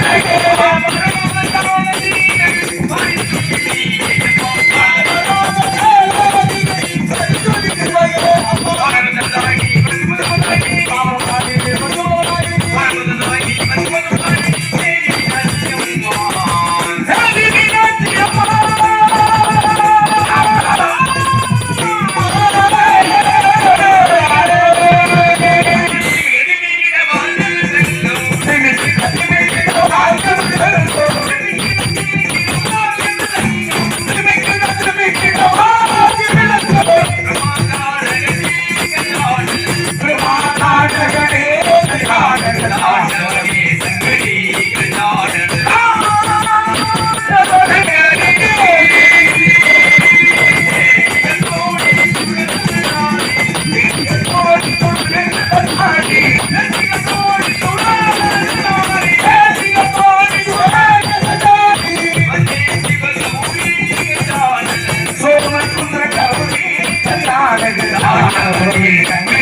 Thank you. ஆட்டம் உறவில் கண்டு